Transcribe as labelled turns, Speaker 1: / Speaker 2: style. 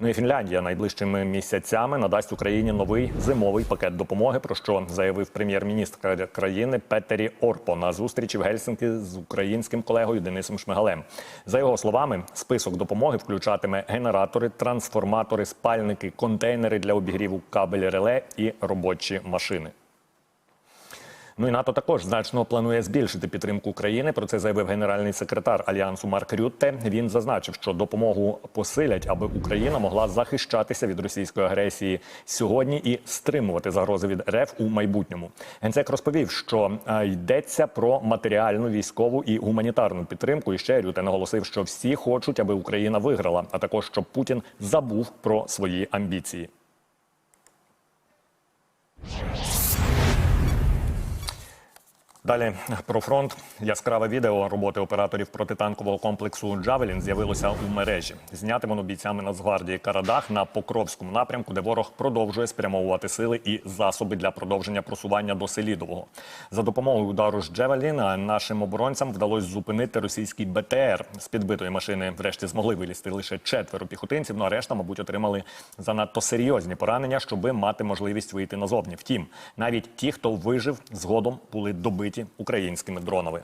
Speaker 1: Ну і Фінляндія найближчими місяцями надасть Україні новий зимовий пакет допомоги. Про що заявив прем'єр-міністр країни Петері Орпо на зустрічі в Гельсинки з українським колегою Денисом Шмигалем. За його словами, список допомоги включатиме генератори, трансформатори, спальники, контейнери для обігріву кабель реле і робочі машини. Ну і НАТО також значно планує збільшити підтримку України. Про це заявив генеральний секретар альянсу Марк Рютте. Він зазначив, що допомогу посилять, аби Україна могла захищатися від російської агресії сьогодні і стримувати загрози від РФ у майбутньому. Генсек розповів, що е, йдеться про матеріальну, військову і гуманітарну підтримку. І ще Рюте наголосив, що всі хочуть, аби Україна виграла, а також щоб Путін забув про свої амбіції. Далі про фронт яскраве відео роботи операторів протитанкового комплексу Джавелін з'явилося у мережі. Зняти воно бійцями Нацгвардії Карадах на Покровському напрямку, де ворог продовжує спрямовувати сили і засоби для продовження просування до Селідового. За допомогою удару з Джавеліна нашим оборонцям вдалося зупинити російський БТР з підбитої машини. Врешті змогли вилізти лише четверо піхотинців. Ну а решта, мабуть, отримали занадто серйозні поранення, щоби мати можливість вийти назовні. Втім, навіть ті, хто вижив, згодом були добиті українськими дронами.